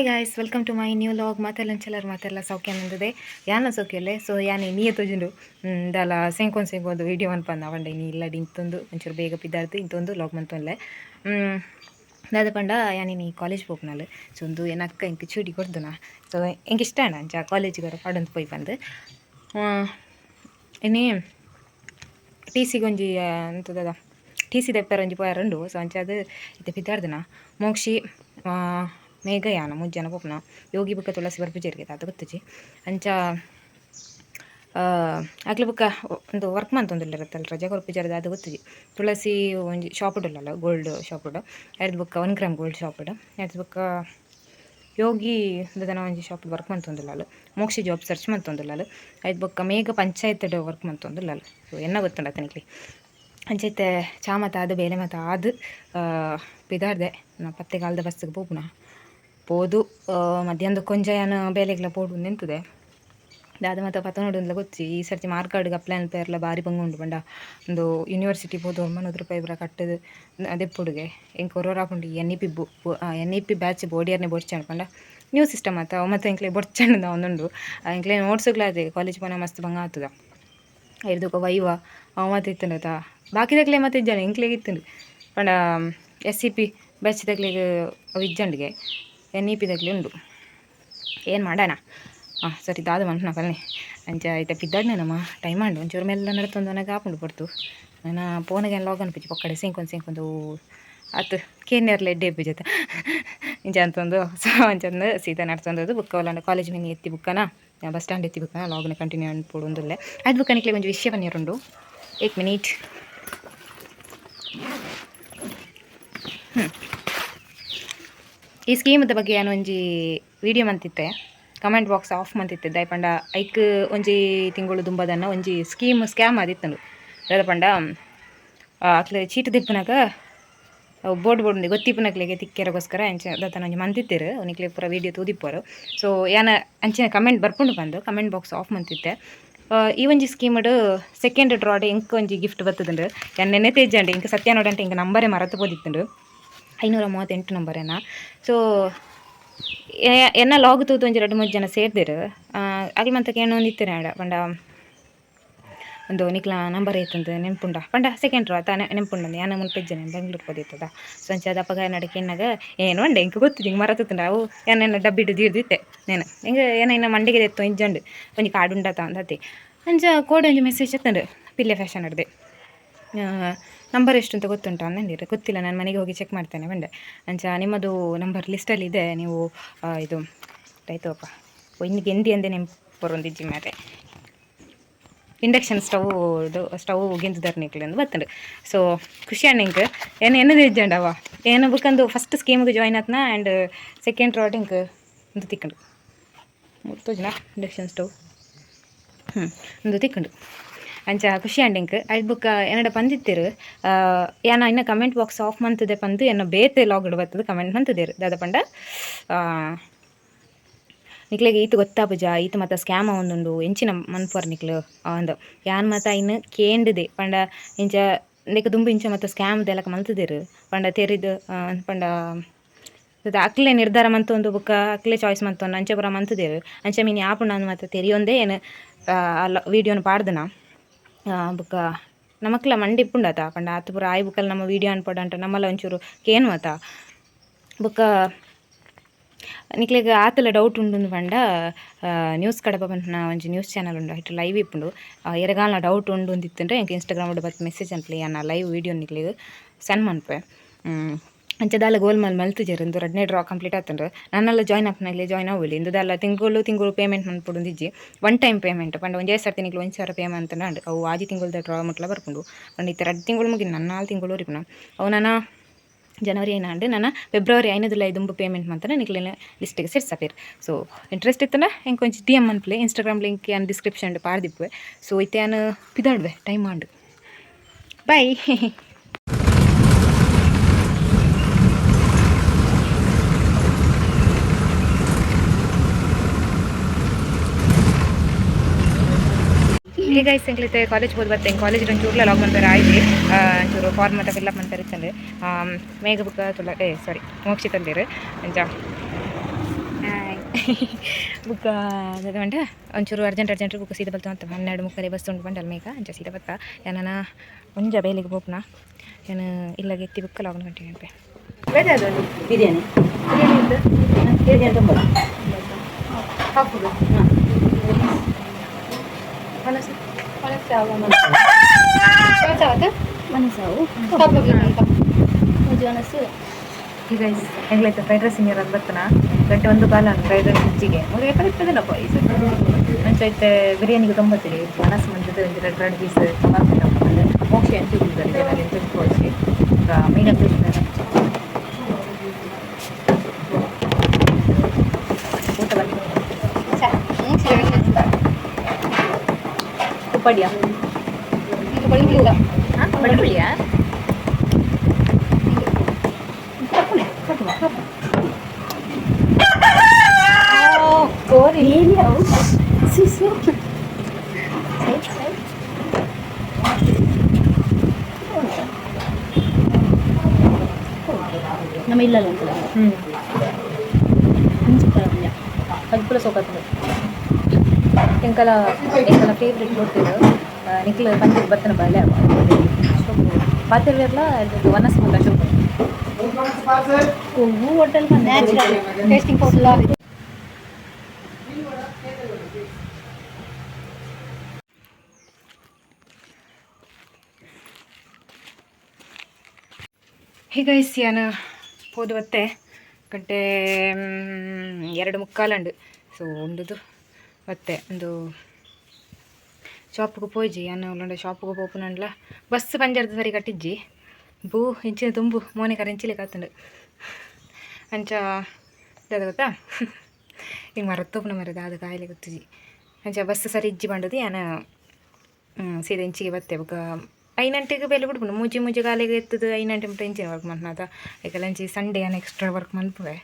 Hi guys welcome to my new vlog ಮಾತೆಲ್ಲ ಚಲರ್, ಮಾತೆಲ್ಲ ಸೌಖ್ಯ ನಂದಿದೆ ಯಾನ ಸೌಖ್ಯಲ್ಲೇ ಸೊ ಯಾನೆ ನೀಯ ತೋಜುಂಡು ದಾಲ ಸೆಂಕೊಂದು ಸೆಂಕೊಂದು ವಿಡಿಯೋ ಅನ್ಪಂದ ಅವಂಡೆ. ನೀ ಇಲ್ಲ ಇಂತೊಂದು ಒಂಚೂರು ಬೇಗ ಬಿದ್ದಾರ್ದು ಇಂತೊಂದು ಲಾಗ್ ಮಂತೊನ್ಲೆ ದಾದ ಪಂಡ, ಯಾನೆ, ನೀ ಕಾಲೇಜ್ ಹೋಗ್ನಲ್ಲ ಸೊ ಒಂದು ಏನಕ್ಕ ಇಂಕ ಚೂಡಿ ಕೊಡ್ದುನ ಸೊ ಹೆಂಗೆ ಇಷ್ಟ ಅಣ್ಣ? ಅಂಚ ಕಾಲೇಜಿಗೆ ಪಡಂತ ಪೋಯ್ ಬಂದು ಇನ್ನೇ, ಟಿ ಸಿ ಗೊಂಜಿ ಅಂತದ ಟಿ ಸಿ ದೆಪ್ಪರ ಒಂಜಿ ಪೋಯಾರಂಡು ಸೊ ಅಂಚಾದ ಇದು ಬಿದ್ದಾರ್ದು ನಾ. ಮೋಕ್ಷಿ ಮೇಘಯಾನ, ಮುಜ್ಜನ, ಪೋಪುನ, ಯೋಗಿ ಬುಕ್ಕ, ತುಳಸಿ ಬರ್ಪುಜೇರಿಗೆ ಅದು ಗೊತ್ತುಜಿ, ಅಂಚ ಆಗ್ಲಿ ಬುಕ್ಕ, ಒಂದು ವರ್ಕ್ ಇರುತ್ತಲ್ಲ ರಜೆ ಕೊರ್ಪಿಜಾರದ ಅದು ಗೊತ್ತುಜಿ. ತುಳಸಿ, ಒಂಜಿ ಶಾಪ್ ಇಡಲ್ಲ ಗೋಲ್ಡ್ ಶಾಪ್ ಇಡು ಎರಡು ಬುಕ್ಕ ಒನ್ ಗ್ರಾಮ್ ಗೋಲ್ಡ್ ಶಾಪ್ ಇಡು ಎರಡು ಬುಕ್ಕ, ಯೋಗಿ ದನ ಒಂಜಿ ಶಾಪ್ ವರ್ಕ್ ಮಂತೊಂದುಲ್ಲಾಲು ಮೋಕ್ಷಿ ಜಾಬ್ ಸರ್ಚ್ ಮಂತೊಂದುಲ್ಲಾಲು ಐದು ಬುಕ್ಕ, ಮೇಘ ಪಂಚಾಯತ್ ವರ್ಕ್ ಮಂತೊಂದುಲ್ಲಾಲು ಸೊ ಎನ್ನ ಗೊತ್ತುಂಡ ತನಿಕ್ಲಿ ಅಂಚೈತೆ ಚಾ ಮತ್ತು ಅದು ಬೇಲೆ ಮತ್ತು ಅದು ಪಿದಾರ್ದೆ, ನಾ ಪತ್ತೆ ಕಾಲದ ಬಸ್ಸಿಗೆ ಪೋಪುನ. ಪೋದು ಮಧ್ಯಾಹ್ನದ ಕೊಂಚ ಏನು ಬೇಲೆಗ್ಲ ಪೋಡು ನಿಂತದೆ. ದಾದ ಮಾತ ನೋಡಿದ್ಲ ಗೊತ್ತಿ, ಈ ಸರ್ತಿ ಮಾರ್ಕಾಡ್ಗೆ ಅಪ್ಲೈನ್ ಪೇರ್ಲ ಬಾರಿ ಬಂಗುಂಡು ಬಂಡ ಒಂದು ಯೂನಿವರ್ಸಿಟಿ ಪೋದು ಒಂಬೈನೂರು ರೂಪಾಯಿ ಬರ ಕಟ್ಟದು, ಅದೇ ಪುಡುಗೆ. ಹೆಂಗೆ ಹಾಕೊಂಡು ಎನ್ ಇ ಪಿ ಬು ಎನ್ ಇ ಪಿ ಬ್ಯಾಚ್ ಬೋಡಿಯರ್ನೆ ಬೊಡ್ಚಿ ಪಂಡ. ನ್ಯೂ ಸಿಸ್ಟಮ್ ಆತ ಮತ್ತು ಎಂಕ್ಲೆ ಬೊಡ್ಚಂಡು ಒಂದುಂಡು ಎಂಕ್ಲೆ ನೋಟ್ಸುಗ್ಲಾದೆ ಕಾಲೇಜ್ ಪೋನ ಮಸ್ತ್ ಬಂಗ ಆತದ. ಇರ್ದಕ್ಕ ವೈವ, ಅವ ಮತ್ತೆ ಇತ್ತಂಡತ ಬಾಕಿದಾಗ್ಲೆ ಮತ್ತೆ ಇದ್ದಾನೆ, ಎಂಕ್ಲೆಗೆ ಇತ್ತಂಡು ಪಂಡ ಎಸ್ ಸಿ ಪಿ ಬ್ಯಾಚ್ ತಗ್ಲಿಗೆ ಅವು ಇಜ್ಜಂಡಿಗೆ. ಎನ್ ಇ ಪಿ ಉಂಡು. ಏನು ಮಾಡೋಣ? ಹಾಂ ಸರಿ, ದಾದ ಮಂಟ್ನ ಕಲ್ನಿ ಅಂಚ ಐತೆ ನಮ್ಮ ಟೈಮ್ ಆಂಡು. ಒಂಚೂರು ಮೆಲ್ಲ ನಡ್ತೊಂದು ನನಗೆ ಆಪುಂಡು ಬರ್ತು ನಾನು ಫೋನಿಗೆ ಲಾಗನ್ ಪಿಚ್ಚಿ, ಪಕ್ಕಡೆ ಸಿಂಕೊಂದು ಸಿಂಕೊಂದು ಆತು ಕೇನ್ಯರ್ಲೆ ಎಡ್ಡೆ ಪಿಜತ ಇಂಚ ಅಂತಂದು, ಸೊ ಅಂಚಂದು ಸೀದಾ ನಡ್ತೊಂದದು ಬುಕ್ಕ ಒಲ್ಲಂಡು ಕಾಲೇಜ್ ಮೇಲೆ ಎತ್ತಿ ಬುಕ್ಕನ ಬಸ್ ಸ್ಟ್ಯಾಂಡ್ ಎತ್ತಿ ಬುಕ್ಕನ ಲಾಗ್ನ ಕಂಟಿನ್ಯೂ ಅನ್ಪೋಡು ಒಂದಲ್ಲೇ. ಅದು ಬುಕ್ಕ ನಿಕ್ಲೆ ಒಂದು ವಿಷಯ ಬನ್ನಿರುಂಡು ಏಕ್ ಮಿನಿಟ್. ಈ ಸ್ಕೀಮದ ಬಗ್ಗೆ ನಾನು ಒಂಜಿ ವಿಡಿಯೋ ಮಂತಿತ್ತೆ ಕಮೆಂಟ್ ಬಾಕ್ಸ್ ಆಫ್ ಮಂತಿತ್ತೆ ದಯಪಂಡ ಐಕ್ ಒಂಜಿ ತಿಂಗಳು ದುಂಬದನ್ನ ಒಂಜಿ ಸ್ಕೀಮ್ ಸ್ಕ್ಯಾಮ್ ಆದಿತ್ತು ದಯಪಂಡ ಅಕ್ಲೆ ಚೀಟ್ ದಿಪ್ಪನಾಗ ಬೋರ್ಡ್ ಬೋರ್ಡ್ ಗೊತ್ತಿಪ್ಪನಕ್ಲೆಗೆ ತಿಕ್ಕೆರಗೋಸ್ಕರ ಅಂಚೆ ದತ್ತನ ಒಂಜಿ ಮಂತಿತ್ತಿರು ಅವನಿಕ್ಲೆ ಪೂರ ವಿಡಿಯೋ ತೂದಿಪ್ಪರು. ಸೊ ಯಾನ ಅಂಚಿನ ಕಮೆಂಟ್ ಬರ್ಕೊಂಡು ಬಂದು ಕಮೆಂಟ್ ಬಾಕ್ಸ್ ಆಫ್ ಮಂತಿತ್ತೆ ಈ ಒಂಜಿ ಸ್ಕೀಮಡು ಸೆಕೆಂಡ್ ಡ್ರಾಡ್ ಎಂಕ್ ಒಂಜಿ ಗಿಫ್ಟ್ ಬರ್ತದಂಡು ಯಾನ್ ನೆನೆ ತೇಜಂಡು ಇಂಕ, ಸತ್ಯ ನೋಡಂಟೆ ಇಂಕ ನಂಬರೇ ಮರತು ಪೋದಿತ್ತುಂಡು. ಐನೂರ ಮೂವತ್ತೆಂಟು ನಂಬರೇನ ಸೊ ಎನ್ನ ಲಾಗ್ ತೂತು ಒಂಜಿ ಎರಡು ಮೂರು ಜನ ಸೇರ್ದಿರು. ಅಲ್ಲಿ ಮತ್ತೆ ಕೇಣು ಒಂದಿತ್ತೇನೆ ಆಡ ಪಂಡ, ಒಂದು ನಿಕ್ಲ ನಂಬರ್ ಐತಂದು ನೆನ್ಪುಂಡ. ಪಂಡ ಸೆಕೆಂಡ್ ರೋ ತಾನೆ ನೆನ್ಪುಂಡ ಯಾನ ಮುಲ್ಪೆಜ್ಜನೆ ಬೆಂಗ್ಳೂರು ಪೋದಿತ್ತದ. ಸೊ ಅಂಚ ದಪ್ಪಗ ನಡಕ್ಕೆ ಏನಾಗ ಏನು ಅಂಡೆ ಹಿಂಗೆ ಗೊತ್ತಿದ್ದು ಹಿಂಗೆ ಮರತ್ತುಂಡ ಅವು ಏನೇನು ಡಬ್ಬಿಡು ದೀರ್ದಿತ್ತೆ ನೇನು. ಹಿಂಗೆ ಏನೋ ಇನ್ನು ಮಂಡಿಗೆ ಎತ್ತು ಇಂಜಂಡು ಒಂದು ಕಾಡುಂಡತ ಅಂದತಿ ಅಂಜ ಕೋಡ್ ಒಂದು ಮೆಸೇಜ್ ಎತ್ತಂಡು ಪಿಲ್ಲೆ ಫ್ಯಾಷನ್ ಹಿಡ್ದೆ ನಂಬರ್ ಎಷ್ಟು ಅಂತ ಗೊತ್ತುಂಟು ಅನ್ನಂದಿರ ಗೊತ್ತಿಲ್ಲ, ನಾನು ಮನೆಗೆ ಹೋಗಿ ಚೆಕ್ ಮಾಡ್ತೇನೆ, ಬಂದೆ. ಅಂಚ ನಿಮ್ಮದು ನಂಬರ್ ಲಿಸ್ಟಲ್ಲಿ ಇದೆ, ನೀವು ಇದು ಆಯ್ತಪ್ಪ ಇನ್ನು ಗೆಂದಿ ಅಂದೆ ನೆಂಪು ಒಂದಿಜ್ಜಿ ಮೇಲೆ ಇಂಡಕ್ಷನ್ ಸ್ಟವ್ ಇದು ಸ್ಟವ್ ಗಿಂತದರ್ ನಿಕ್ಲಿ ಅಂತ ಬತ್ತಂಡು ಸೊ ಖುಷಿ ಅಣ್ಣಿಂಗ್ ಏನು ಏನದು ಇಜ್ಜಂಡವ ಏನು, ಬುಕ್ಕಂದು ಫಸ್ಟ್ ಸ್ಕೀಮ್ಗೆ ಜಾಯ್ನ್ ಆತ್ನ? ಆ್ಯಂಡ್ ಸೆಕೆಂಡ್ ರಾಡ್ ಹಿಂಗೆ ಒಂದು ತಿಕ್ಕಂಡು ಮೂರು ಜನ ಇಂಡಕ್ಷನ್ ಸ್ಟವ್ ಹ್ಞೂ ಒಂದು ತಿಕ್ಕಂಡು ಅಂಚ ಖುಷಿ ಅಂಡಿಂಕ್ ಐದು ಬುಕ್ಕ ಏನಡ ಪಂದಿತ್ತೆರ್. ಏನ ಇನ್ನ ಕಮೆಂಟ್ ಬಾಕ್ಸ್ ಆಫ್ ಮಂತದೆ ಪಂದು, ಎನ್ನ ಬೇತೆ ಲಾಗ್ಡ್ ಬರ್ತದೆ ಕಮೆಂಟ್ ಮಂತದೇರು. ದಾದ ಪಂಡ ನಿಕ್ಲೆಗೆ ಈತ ಗೊತ್ತಾಪುಜ ಈತ ಮಾತ ಸ್ಕ್ಯಾಮ್ ಒಂದುಂಡು ಎಂಚಿನ ಮನ್ಪರ್ ನಿಕ್ಲು ಅಂದು ಯಾನ್ ಮತ ಇನ್ನು ಕೇಂಡಿದೆ. ಪಂಡ, ಇಂಚ, ನಿಕ್ ದುಂಬು ಇಂಚ ಮತ್ತು ಸ್ಕ್ಯಾಮ್ ದೆಲಕ ಮಲ್ತದಿರು ಪಂಡ ತೆರಿದು ಪಂಡ ಅಕ್ಲೆ ನಿರ್ಧಾರ ಮಂತು ಒಂದು ಬುಕ್ಕ ಅಕ್ಲೆ ಚಾಯ್ಸ್ ಮಂತು ಅಂಚೆ ಬರ ಮಂತದೇರು. ಅಂಚೆ ಮೀನು ಯಾಪ ನಾನು ಮತ್ತೆ ತೆರಿಯೊಂದೇ ಏನು ವೀಡಿಯೋನ ಪಾಡ್ದನ. ಬುಕ್ಕ ನಮಕ್ಲ ಮಂಡಿ ಇಪ್ಪುಂಡತ ಪಂಡ ಆತು ಪುರ ಆಯ್ ಬುಕ್ಕಲ್ಲಿ ನಮ್ಮ ವೀಡಿಯೋ ಅನ್ಪಡಂಟ, ನಮ್ಮಲ್ಲ ಒಂಚೂರು ಕೇನು ಆತ ಬುಕ್ಕ ನಿಕ್ಲೆಗ್ ಆತಲ ಡೌಟ್ ಉಂಡು ಪಂಡ ನ್ಯೂಸ್ ಕಡಪ ಪಂಡ ಒಂಜಿ ನ್ಯೂಸ್ ಚಾನಲ್ ಉಂಡು ಐಟ್ ಲೈವ್ ಇಪ್ಪುಂಡು. ಎರಗಾಲ ಡೌಟ್ ಉಂಡು ಅಂದಿತ್ತಂದ್ರೆ ಎಂಕ್ ಇನ್ಸ್ಟಾಗ್ರಾಮ್ ಬತ್ ಮೆಸೇಜ್ ಅನ್ಪ್ಲಿ ಅನ್ನ ಲೈವ್ ವಿಡಿಯೋ ನಿಕ್ಲೆಗ್ ಸೆಂಡ್ ಮನ್ಪೆ ಅಂಚದಾಲ ಗೋಲ್ ಮಲ್ ಮಲ್ತಿಜರ್ ಇಂದು ಎರಡನೇ ಡ್ರಾ ಕಂಪ್ಲೀಟ್ ಆತಂಡ್ರೆ ನನ್ನೆಲ್ಲ ಜಾಯ್ನ್ ಆಪ್ನಲ್ಲಿ ಜಾಯ್ನ್ ಆವಿಲ್ಲ ಇಂದುದಲ್ಲ ತಿಂಗಳು ತಿಂಗಳು ಪೇಮೆಂಟ್ ಮನ್ಪುಡುಂದಿಜ್ಜಿ ಒನ್ ಟೈಮ್ ಪೇಮೆಂಟ್ ಪಂಡ ಒಂದೇ ಸರ್ತಿ ತಿಂಗಳು, ಒಂದು ಸಾವಿರ ಪೇಮೆಂಟ್ ಅಂಡ್ ಅವು ಆದಿ ತಿಂಗಳದ ಡ್ರಾ ಮಟ್ಲ ಬರ್ಕೊಂಡು ಪಂಡ ಇತ್ತ ಎರಡು ತಿಂಗಳು ಮುಗಿನ ನನ್ನ ನಾಲ್ಕು ತಿಂಗಳು ಇರ್ಪುನ ಅವು ನನ್ನ ಜನವರಿ ಏನಾಂಡು ನನ್ನ ಫೆಬ್ರವರಿ ಐನದುಲ ಐದುಂಬು ಪೇಮೆಂಟ್ ಮಾಡ್ತಾನೆ ನಿಕ್ಲಿನ ಲಿಸ್ಟಿಗೆ ಸೇರ್ಸಪೇರು ಸೊ ಇಂಟ್ರೆಸ್ಟ್ ಇತ್ತನ ಹೆಂಗೆ ಕೊಂಚ ಡಿ ಎಂ ಅನ್ಪ್ಲೆ ಇನ್ಸ್ಟಾಗ್ರಾಮ್ ಲಿಂಕ್ ಏನು ಡಿಸ್ಕ್ರಿಪ್ಷನ್ ಪಾಡ್ದಿಪ್ಪೆ ಸೊ ಇತ್ತೆ ನಾನು ಪಿದಾಡ್ವೆ ಟೈಮ್ ಮಾಡು ಬಾಯ್ ಈಗ ಐಸಂಕ್ಲಿತೆ ಕಾಲೇಜ್ ಹೋದ್ ಬರ್ತೇನೆ. ಕಾಲೇಜ್ ಒಂಚೂರ್ಲ ಲಾಗ್ ಮಾಡ್ತಾರೆ ಆಯ್ತು ಒಂಚೂರು ಫಾರ್ಮ್ ಮತ್ತೆ ಫಿಲ್ಲಪ್ ಮಾಡ್ತಾರೆ ಇತ್ತಂದ್ರೆ ಮೇಘ ಬುಕ್ಕ ತುಳ ಏ ಸಾರಿ ಮೋಕ್ಷಿ ತಂದಿರು. ಅಂಚ ಬುಕ್ಕ, ಅದ ಬಂಡ ಒಂಚೂರು ಅರ್ಜೆಂಟ್ ಅರ್ಜೆಂಟ್ ಬುಕ್ ಸೀದಾ ಬಲ್ತು ಅಂತ. ಹನ್ನೆರಡು ಮುಕ್ಕರೆ ಬಸ್ ಉಂಟು ಬಂಡಲ್ ಮೇಘ. ಅಂಚ ಸೀದಾ ಬತ್ತ. ಯಾನ ಒಂಜ ಬೇಲಿಗೆ ಹೋಗ್ನ. ಏನು ಇಲ್ಲ ಗೆತ್ತಿ ಬುಕ್ಕ ಕಂಟಿನ್ಯೂ ಅನ್ಪೆ ಬಿರಿಯಾನಿ. ಬಿರಿಯಾನಿ ತೊಂಬತ್ತು ಹಾಕುದು ಮನಸ್ಸಾವು ಮನಸ್ಸು ಈಗ ಹೆಂಗ್ಲೈತೆ ಫ್ರೈಡ್ ರೈಸ್ ನೀರು ಅದು ಬರ್ತನ ಗಂಟೆ ಒಂದು ಬಾಲ ಫ್ರೈಡ್ ರೈಸ್ ಹೆಚ್ಚಿಗೆ ಅವ್ರು ಎಕರೆ ಇರ್ತದಿಲ್ಲಪ್ಪ ಈ ಸತಿ ಅಂಚೈತೆ ಬಿರಿಯಾನಿಗೆ ತೊಂಬತ್ತಿರಿ ಮನಸ್ಸು ಮಂಜದ ಒಂದು ಎರಡು ಎರಡು ಪೀಸ್ ಮೋಕ್ಷ ಅಂತ ಇದ್ದಾರೆ ಜನರಿಗೆ ತುಂಬಿಸಿ ಈಗ ಮೀಡಿಯಂ ಊಟ ಬಂದು ಉಪ್ಪಡಿಯ ಹಾಂ ಬಳ್ಳುಳ್ಳಿಯಾ ಕೋರಿ ಅವು ಸಿಸು ನಮ್ಮ ಇಲ್ಲಲ್ಲ ಅಂತಲ್ಲ ಹ್ಞೂ ಹಂಚಿತರ ಕೆಂಕಲ ಪಂಚಪುಲ ಸೋಕಾತದೆ ಎಂಕಲ ಎಂಕಲ ಫೇವ್ರೆಟ್ ಗೊತ್ತಿದ್ದು ನಿಕ್ಲ ಇದು ಬತ್ತನ ಬಲೆ ಪಾತಿರ್ವೆರ್ಲ ವನಸ್ ಮುಲ್ಲ ಶೋಕ ಹೂವು ಹೋಟೆಲ್ ಟೇಸ್ಟಿಂಗ್ ಪೌಡರ್ ಹೀಗೈಸ್ ನಾನು ಹೋದ ಗಂಟೆ ಎರಡು ಮುಕ್ಕಾಲಂಡು ಸೊ ಒಂದುದು ಮತ್ತೆ ಒಂದು ಶಾಪ್ಗೆ ಪೋಯ್ಜಿ ಅನ್ನ ಉಳ್ಳಂಡ ಶಾಪ್ಗೆ ಪೋಪುನಂಡ್ಲ ಬಸ್ ಪಂಜರದ ಸರಿ ಕಟ್ಟಿಜ್ಜಿ. ಬೂ, ಇಂಚಿನ ತುಂಬು ಮೋನೆ ಕರ ಇಂಚಿಲೆ ಕಾತುಂಡು. ಅಂಚ ದಾದ ಗೊತ್ತಾ? ಹಿಂಗೆ ಮರತ್ತೋಪನ ಮರದ ಅದು ಕಾಯಿಲೆ ಗೊತ್ತಿಜಿ ಅಂಚ ಬಸ್ ಸರಿ ಇಜ್ಜಿ ಬಂಡದು ಯಾನ ಸೀದಾ ಇಂಚಿಗೆ ಬತ್ತೆ. ಬೊಕ ಐನಂಟೆಗೆ ಬೆಲೆ ಬಿಡ್ಬೋದು ಮೂಜಿ ಮೂಜಿ ಕಾಲಿಗೆ ಎತ್ತದು ಐನಂಟೆ ಮುಟ್ಟ ಇಂಚಿನ ವರ್ಕ್ ಮಾಡ್ನದ ಯಾಕಲ್ಲ ಅಂಚಿ ಸಂಡೇ ಏನು ಎಕ್ಸ್ಟ್ರಾ ವರ್ಕ್ ಮನ್ಪುವೆ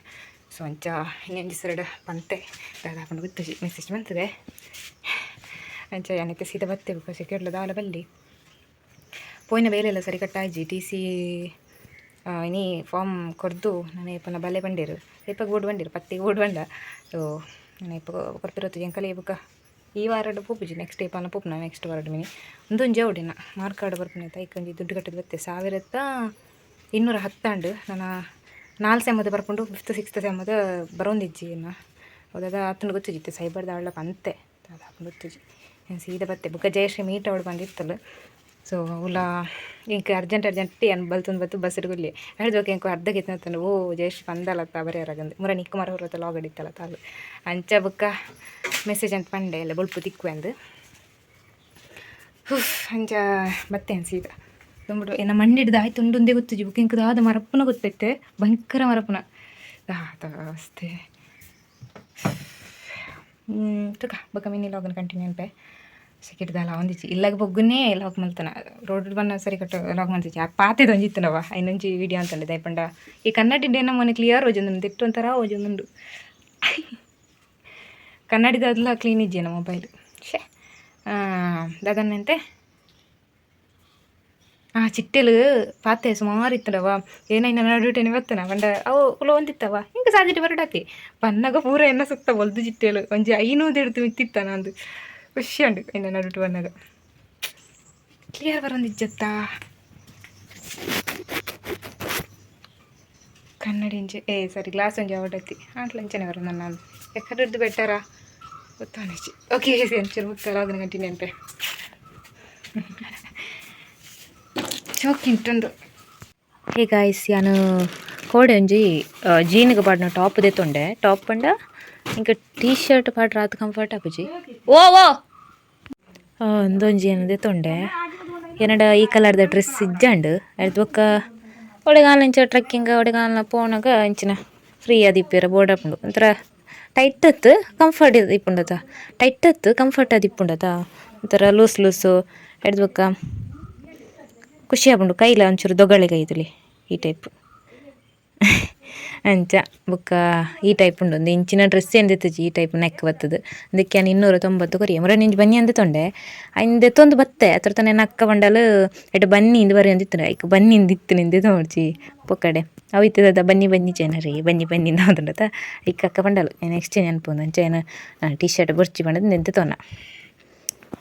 ಸೊ ಅಂಚ ಇನ್ನೊಂದು ದಿವಸ ಪಂತೆ ದಾದ ಹಾಕೊಂಡು ಗೊತ್ತಿಜಿ ಮೆಸೇಜ್ ಬಂತದೆ. ಅಂಚ ಏನಕ್ಕೆ ಸೀದಾ ಬತ್ತೆ ಬೊಕ ಸೆಕ್ಯೂರ್ಲ ದಾಲ ಬಲ್ಲಿ ಪೋಯಿನ ಬೇಲೆಲ್ಲ ಸರಿ ಕಟ್ಟಾಯ್ಜಿ ಟಿ ಸಿ ಇನಿ ಫಾರ್ಮ್ ಕೊರ್ದು ನಾನು ಇಪ್ಪನ ಬಲೆ ಬಂಡೇರು. ಇಪ್ಪಗೆ ಓಡ್ ಬಂಡೇರು ಪತ್ತಿಗೆ ಓಡ್ ಬಂಡ ಸೊ ನಾನು ಇಪ್ಪ ಕೊರ್ಪಿರತ್ತು ಎಂಕಲೆ ಬುಕ್ಕ. ಈ ವಾರಡ್ ಪೂಪುಜಿ ನೆಕ್ಸ್ಟ್ ಇಪ್ಪನ ಪೂಪುನ ನೆಕ್ಸ್ಟ್ ವಾರಡು ಮಿನಿ. ಒಂದೊಂದು ಜವಡಿನ ಮಾರ್ಕಾರ್ಡ್ ಬರ್ಪನೆ ತೈಕಂಜಿ ದುಡ್ಡು ಕಟ್ಟದು ಬತ್ತೆ. ಸಾವಿರತ್ತ ಇನ್ನೂರ ಹತ್ತಾಂಡು. ನಾನು ನಾಲ್ಕು ಸೆಮ್ಮದ ಬರ್ಕೊಂಡು ಫಿಫ್ತ್ ಸಿಕ್ಸ್ತ್ ಸೆಮ್ಮದ ಬರೋಂದಿಜ್ಜಿ ಹೌದಾದ ಹೌದದ ಆತನ ಗೊತ್ತಿಜಿತ್ತೆ ಸೈಬರ್ದ ದಾಳ ಪಂತೆ. ಅದು ಹಾಕೊಂಡು ಗೊತ್ತಿಜಿ ಏನು ಸೀದಾ ಬತ್ತೆ. ಬುಕ್ಕ ಜಯಶ್ರೀ ಮೀಟ್ ಅವಳು ಬಂದಿತ್ತಲ್ಲ. ಸೊ ಉಲ್ಲ ಇಂಕ ಅರ್ಜೆಂಟ್ ಅರ್ಜೆಂಟ್ ಏನು ಬಲ್ತಂದು ಬತ್ತು ಬಸ್ ಇಡ್ಗೊಲ್ಲಿ ಹೇಳ್ದೋಕೆ ಇಂಕೊ ಅರ್ಧ ಗಿತ್ನತ್ತಂದು ಓ, ಜಯಶ್ರೀ ಬಂದಲತ್ತ ಬರೀ ಹೊರಗಂದು ಮುರ, ನಿಕ್ಕ ಮರ ಹೊರತ ಲಾಗಡಿತ್ತಲ್ಲ ತಾಲು ಅಂಚ ಬುಕ್ಕ ಮೆಸೇಜ್ ಅಂತ ಪಂಡೆ ಎಲ್ಲ ಬೊಳ್ಪು ತಿಕ್ಕು ಅಂದು. ಅಂಚ ಮತ್ತೆ ಅನ್ಸಿದ ತುಂಬಿಡು ಏನ ಮಣ್ಣಿಡ್ದು ಆಯ್ತು ಉಂಡೊಂದೇ ಗೊತ್ತಿಜಿ ಬುಕ್ ಇಂಕದ ಆದ ಮರಪ್ಪನ ಗೊತ್ತೈತೆ. ಭಯಂಕರ ಮರಪ್ಪನ. ಅವಸ್ಥೆ ತುಕ, ಬೊಕ್ಕ ಮಿನಿ ಲಾಗನ್ ಕಂಟಿನ್ಯೂ ಅನ್ಪೆ ಸಿಕ್ಕಿಡ್ದಲ್ಲ ಒಂದಿಚ್ಚಿ ಇಲ್ಲಾಗ ಬೊಗ್ಗುನೇ ಲಾಗ್ ಮಲ್ತನ. ರೋಡ್ ಬಣ್ಣ ಸರಿ ಕಟ್ಟು, ಲಾಗ್ ಮಲ್ತಿಚ್ಚಿ ಆ ಪಾತೆದು ಒಂಜಿತ್ತನವ ಐನೊಂಜಿ ವಿಡಿಯೋ ಅಂತಂಡೆ ದಯಪಂಡ ಈ ಕನ್ನಡಿಂಡೆ ನಮ್ಮ ಮನೆ ಕ್ಲಿಯರ್ ಓಜೊಂದು ತಿಟ್ಟು ಒಂಥರ ಓಜೊಂದುಂಡು ಕನ್ನಡಿದಾದ್ಲ ಕ್ಲೀನ್ ಇಜ್ಜೇನ ಮೊಬೈಲ್ ಶೇ ದಾದನ್ನಂತೆ ಆ, ಚಿಟ್ಟೆಲು ಪಾತೆ ಸುಮಾರು ಇತ್ತಡವ ಏನೈನ ನಡುಟೇನೆ ಬತ್ತನ ಬಂಡ ಅವು ಕುಲ ಒಂದಿತ್ತವ ಹಿಂಗೆ ಸಾಜಿಟ್ಟು ಬರಡಾತಿ. ಬನ್ನಗ ಪೂರ ಎನ್ನ ಸುತ್ತ ಒಲ್ದು ಚಿಟ್ಟೆಲು. ಒಂಜಿ ಐನೂದು ಹಿಡ್ದು ಮಿತ್ತಿತ್ತ ನಂದು. ಖುಷಿ ಉಂಡು ಇನ್ನು ನಡುಟು ಬನ್ನಾಗ ಕ್ಲಿಯರ್ ಬರೊಂದಿಜ್ಜತ್ತ ಕನ್ನಡಿ ಇಂಚೆ ಏ, ಸರಿ ಗ್ಲಾಸ್ ಒಂಜಿ ಅವಡತ್ತಿ ಆಟ್ಲ ಇಂಚನೆ ಬರೋ ನನ್ನ ಎಕ್ಕಡದ್ದು ಬೆಟ್ಟರ? ಗೊತ್ತಾಣಿಚಿ ಓಕೆ ಎಂಚೂರು ಬುಕ್ಕ ಲಾಗಿನ ಕಂಟಿನ್ಯೂ ಅಂತೆ. ಚೋಕಿಂಟೊಂದು ಹೇ ಗಾಯ್ಸ್ ನಾನು ಕೋಡೆ ಒಂಜಿ ಜೀನ್ಗೆ ಪಾಡ್ನ ಟಾಪ್ ದೆತ್ತೊಂಡೆ ಟಾಪ್ ಪಂಡ ಇಂಕ ಟೀ ಶರ್ಟ್ ಪಾಡ್ ರಾತ್ ಕಂಫರ್ಟ್ ಆಪುಜಿ ಓ ಓ ಒಂದೊಂಜಿ ಏನು ದೆತ್ತೊಂಡೆ ಏನಡ ಈ ಕಲರ್ದ ಡ್ರೆಸ್ ಇಜ್ಜಂಡು ಅದ್ ಬೊಕ್ಕ ಒಡೆಗಾಲ ಇಂಚ ಟ್ರೆಕ್ಕಿಂಗ್ ಒಡೆಗಾಲ ಪೋನಾಗ ಇಂಚಿನ ಫ್ರೀ ಅದಿಪ್ಪೇರ ಬೋರ್ಡ್ ಹಾಕೊಂಡು ಒಂಥರ ಟೈಟ್ ಹತ್ತು ಕಂಫರ್ಟ್ ಇಪ್ಪುಂಡತ ಟೈಟ್ ಹತ್ತು ಕಂಫರ್ಟ್ ಅದು ಇಪ್ಪುಂಡತ ಒಂಥರ ಲೂಸ್ ಲೂಸು ಹಿಡ್ದು ಬೊಕ್ಕ ಖುಷಿ ಆಪುಂಡು ಕೈಲ ಒಂಚೂರು ದೊಗಳೆಗೆ ಐದುಲಿ ಈ ಟೈಪ್ ಅಂಚ, ಬೊಕ್ಕ, ಈ ಟೈಪ್ ಉಂಡು ಒಂದು ಇಂಚಿನ ಡ್ರೆಸ್ ಎಂದಿತ್ತಜಿ ಈ ಟೈಪ್ ನೆಕ್ ಬತ್ತದು ಅದಕ್ಕೆ ನಾನು ಇನ್ನೂರ ತೊಂಬತ್ತು ಕೊರಿ ಮರ ನಿಂಜು ಬನ್ನಿ ಅಂದ ತೊಂಡೆ. ಇಂದೆ ತೊಂದು ಬತ್ತೆ. ಅತ್ರ ತನ ನಕ್ಕ ಬಂಡಲು ಎಟ್ ಬನ್ನಿ ಇಂದು ಬರಿ ಅಂದಿತ್ತು. ಐಕ್ ಬನ್ನಿ ಇಂದಿತ್ತು ನಿಂದೆ ತೋಡ್ಚಿ ಪೊಕ್ಕಡೆ ಅವು ಇತ್ತದ ಬನ್ನಿ ಬನ್ನಿ ಚೇನ ರೀ. ಬನ್ನಿ ಬನ್ನಿ ನಾವುದಂಡತ ಐಕ್ ಅಕ್ಕ ಬಂಡಲು. ನೆಕ್ಸ್ಟ್ ನೆನಪು ಅಂಚ ಏನು ಟೀ ಶರ್ಟ್ ಬರ್ಚಿ ಬಂಡದು ನಿಂತೆ ತೊನ್ನ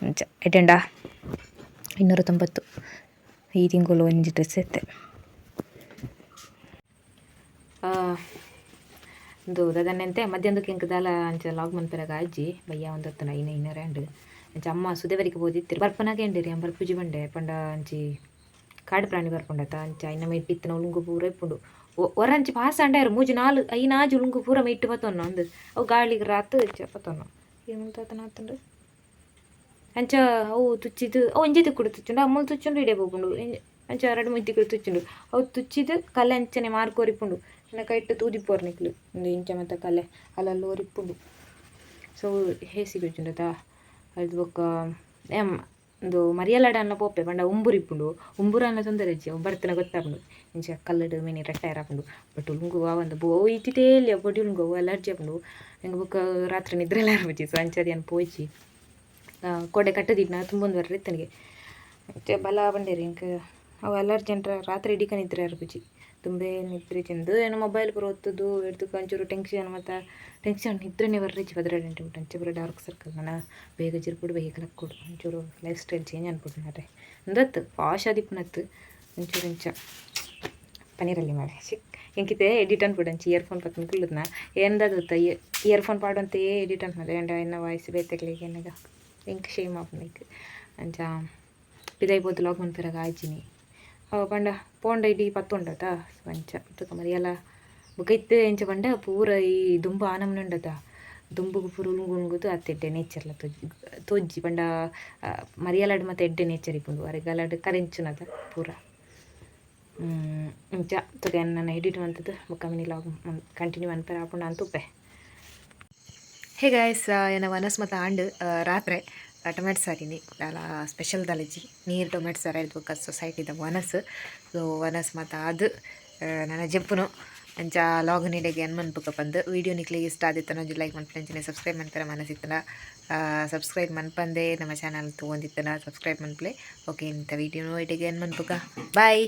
ಅಂಚ ಎಟೆಂಡ ಇನ್ನೂರ ತೊಂಬತ್ತು. ಈ ತಿಂಗಳು ಒಂಜಿ ಡ್ರೆಸ್ ಎತ್ತೆ ಒಂದು ದದನ್ನಂತೆ ಮಧ್ಯಾಹ್ನಕ್ಕೆ ಕೆಂಕದಾಲ ದಾಲ ಅಂಚ ಲಾಗ್ ಮನ್ಪರಾಗ ಅಜ್ಜಿ ಬಯ್ಯ ಒಂದು ಹೊತ್ತು ಐನ ಐನ ರ್ಯಾಂಡ್ ಅಂಚ ಅಮ್ಮ ಸುದೇವರಿಗೆ ಓದಿತ್ತಿರು ಬರ್ಪನಾಗೆ ಎಂಡೇರಿ ಅಂಬರ್ ಪೂಜೆ ಬಂಡೆ, ಪಂಡ ಅಂಚಿ ಕಾಡು ಪ್ರಾಣಿ ಬರ್ಪುಂಡತ, ಅಂಚ ಐನ ಮೈಟ್ ಬಿತ್ತನ ಉಳುಂಗು ಪೂರ ಇಪ್ಪುಂಡು. ಒರಂಚಿ ಪಾಸ್ ಅಂಡಾರು ಮೂಜಿ ನಾಲ್ ಐನಾಜು ಉಳುಂಗು ಪೂರ ಮೈಟ್ ಬತ್ತೊನ್ನ ಒಂದು ಅವು ಗಾಳಿಗೆ ರಾತ್ ಬತ್ತೊನ್ನ ಏನು ಆತಂಡು? ಅಂಚ, ಅವು ತುಚ್ಚಿದು ಅವು ಒಂಜಿ ಕುಡು ತುಚ್ಚುಂಡು. ಅಮ್ಮಲ್ ತುಚ್ಚುಂಡು ಇಡೇ ಬೋಪುಂಡು ಅಂಚ ಎರಡು ಮುತ್ತಿ ಕುಡು ತುಚ್ಚುಂಡು. ಅವು ತುಚ್ಚಿದು ಕಲ್ಲೆ ಅಂಚನೆ ಮಾರ್ಕ್ ಒರಿಪುಂಡು ನನ್ನ ಕೈಟ್ ತೂದಿಪ್ಪೋರ್ ನಿಕ್ಲು. ಒಂದು ಇಂಚ ಮತ್ತು ಕಲೆ ಅಲ್ಲಲ್ಲಿ ಒರಿಪುಂಡು ಸೊ ಹೇಸಿ ಕುಚ್ಚುಂಡತ ಅದು ಬೊಕ್ಕ, ಎಂ, ಒಂದು ಮರಿಯಲಡನ್ಲ ಪೋಪೆ, ಪಂಡ ಉಂಬುರಿಪ್ಪುಂಡು ಉಂಬುರನ್ನ ತೊಂದರೆ ಅಜ್ಜಿ ಬರ್ತನ ಗೊತ್ತಾಪುಂಡು. ಇಂಚ ಕಲ್ಲಡು ಮೀನಿ ರಟ್ಟಾಯರ್ ಹಾಪುಂಡು ಬಟ್ ಉಳುಂಗು ಒಂದು ಬೋ ಇತ್ತಿತೇಲಿ ಬೊಡಿ ಉಳುಂಗು ಅಲರ್ಜಿ ಹಾಪುಂಡು ಹೆಂಗೆ ಬುಕ್ಕ ರಾತ್ರಿ ನಿದ್ರೆ ಎಲ್ಲ ಆರ್ಬಿಚ್ಚಿ ಸೊ ಅಂಚದಿ ಅನ್ ಕೊಡೆ ಕಟ್ಟದಿಟ್ನ ತುಂಬೊಂದು ಬರ್ರಿ ತನಗೆ. ಮತ್ತೆ ಬಲ ಬಂಡೇರಿ ಇಂಕ ಅವು ಎಲ್ಲರ ಜನರ ರಾತ್ರಿ ಇಡೀಕ ನಿದ್ರೆ ಅರ್ಬುಜಿ ತುಂಬೇ ನಿದ್ರೆ ಚೆಂದು. ಏನೋ ಮೊಬೈಲ್ ಪೂರ ಹೊತ್ತದು ಹಿಡ್ದು ಒಂಚೂರು ಟೆನ್ಷನ್ ಮತ್ತು ಟೆನ್ಷನ್ ನಿದ್ರೆನೇ ಬರ್ರಿ ಗಂಟೆ ಬಿಟ್ಟು, ಅಂಚೆ ಬರೋ ಡಾರ್ಕ್ ಸರ್ಕಲ್ ನಾನು ಬೇಗ ಜಿರ್ಬಿಡು ಬೇಗ ಕಲಕ್ಕೊಡು ಒಂಚೂರು ಲೈಫ್ ಸ್ಟೈಲ್ ಚೇಂಜ್ ಅನ್ಬಿಟ್ಟು ನಾರೆ ಒಂದತ್ತು ಪಾಶ್ ಆದಿಪ್ಪನತ್ತು ಒಂಚೂರು ಇಂಚ ಪನೀರಲ್ಲಿ ಮಾಡಿ. ಸಿಕ್ ಎಂಕಿತೆ ಎಡಿಟ್ ಅನ್ಬಿಡು ಅಂಚಿ. ಇಯರ್ಫೋನ್ ಪತ್ತನ ಕುಲ್ಲದ್ನ ಎಂದದು ಇಯರ್ಫೋನ್ ಪಾಡುವಂತೆ ಎಡಿಟ್ ಅನ್ಮದೆ ಎಂಡ ಎನ್ನ ವಾಯ್ಸ್ ಬೇತೆಗ್ಲಿಗೆ ಎನ್ನಗ ಶೇಮ್ ಶೇಮ್ ಆಪುನೈಕ್ ಅಂಚ ಪಿದೈಪೋದು ಮನ್ ಮನ್ಪೆರಾಗ ಆಯ್ಚಿನಿ ಅವ ಪಂಡ ಪೋಂಡ ಇಡೀ ಪತ್ತೊಂಡತ ಅಂಚ ತುಕ ಮರಿಯಲ್ಲ ಬೊಕ ಇತ್ತೆ ಎಂಚ ಪಂಡ ಪೂರ ಈ ದುಂಬು ಆನಮ್ನುಂಡತ ದುಂಬುಗು ಪೂರ ಉಳುಂಗು ಉಳುಂಗುದು ಅತ್ತ ಎಡ್ಡೆ ನೇಚರ್ಲ ತೊಜ್ಜಿ ತೊಜ್ಜಿ ಪಂಡ ಮರಿಯಲಡ್ ಮತ್ತೆ ಎಡ್ಡೆ ನೇಚರ್ ಇಪ್ಪುಂಡು ಅರೆಗಲಾಡ್ ಕರೆಂಚುನದ, ಪೂರ. ಇಂಚ ತುಕ ನನ್ನ ಎಡಿಟ್ ಬುಕ್ಕ ಮಿನಿ ಲಾಗ್ ಕಂಟಿನ್ಯೂ ಅನ್ಪರ ಆಪುಂಡ ಅಂತುಪ್ಪೆ ಹೇ ಗಾಯ್ಸ್ ಏನ ವನಸ್ ಮತ್ತು ಆಂಡ್ ರಾತ್ರೆ ಟೊಮೆಟೊ ಸಾರಿನಿ ಅಲ್ಲ ಸ್ಪೆಷಲ್ ದಾಲಜಿ ನೀರು ಟೊಮೆಟೊ ಸಾರು ಬೊಕ್ಕ ಸೊಸೈಟಿದ ವನಸ್. ಸೊ ವನಸ್ ಮತ್ತು ಅದು ನನ್ನ ಜಪ್ಪುನು ಅಂಚ ಲಾಗ್ ನೀಡಿಗೆ ಏನು ಮನ್ಪುಕ ಬಂದು ವೀಡಿಯೋ ನಿಕ್ಲಿಗೆ ಇಷ್ಟ ಆದಿತ್ತು ನಂಜು ಲೈಕ್ ಮನ್ಪಂಚಿನ ಸಬ್ಸ್ಕ್ರೈಬ್ ಮಾಡ್ತಾರೆ ಮನಸ್ಸಿತ್ತನ ಸಬ್ಸ್ಕ್ರೈಬ್ ಮನ್ಪಂದೆ ನಮ್ಮ ಚಾನಲ್ ತೊಗೊಂಡಿತ್ತನ ಸಬ್ಸ್ಕ್ರೈಬ್ ಮನ್ಪ್ಲೆ. ಓಕೆ ಇಂಥ ವೀಡಿಯೋನು ಇಡೆಗೆ ಏನು ಮನ್ಪುಕ ಬಾಯ್